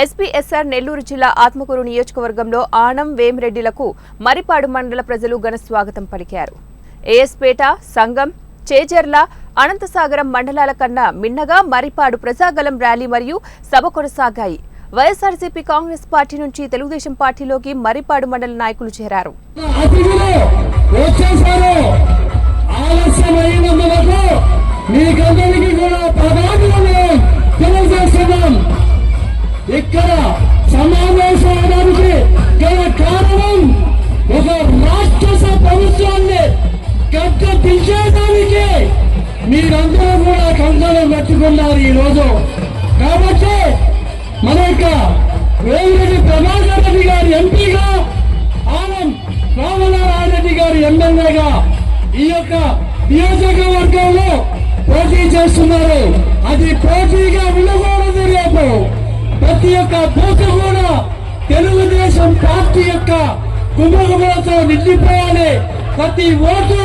SPSR Nellore జిల్లా ఆత్మకూరు నియోజకవర్గంలో ఆనం వేమిరెడ్డిలకు మరిపాడు మండల ప్రజలు ఘన స్వాగతం పలికారు. ఏఎస్పేట సంగం చేజర్ల అనంతసాగరం మండలాల కన్నా మిన్నగా మరిపాడు ప్రజాగలం ర్యాలీ మరియు సభ కొనసాగాయి. వైఎస్ఆర్సీపీ కాంగ్రెస్ పార్టీ నుంచి తెలుగుదేశం పార్టీలోకి మరిపాడు మండల నాయకులు చేరారు. మీకందరికీ కూడా గడ్డ మీరందరూ కూడా కంకణం కట్టుకున్నారు ఈరోజు కాబట్టి మన యొక్క వేమిరెడ్డి ప్రభాకర్ రెడ్డి గారి ఎంపీగా ఆనం రామనారాయణ రెడ్డి గారి ఎమ్మెల్యేగా ఈ యొక్క నియోజకవర్గంలో పోటీ చేస్తున్నారు. అది పోటీగా ఉండకూడదు రేపు. ప్రతి ఒక్క బూత్ కూడా తెలుగుదేశం పార్టీ యొక్క కుమ్మగుమలతో నిండిపోయాలి ప్రతి ఓటు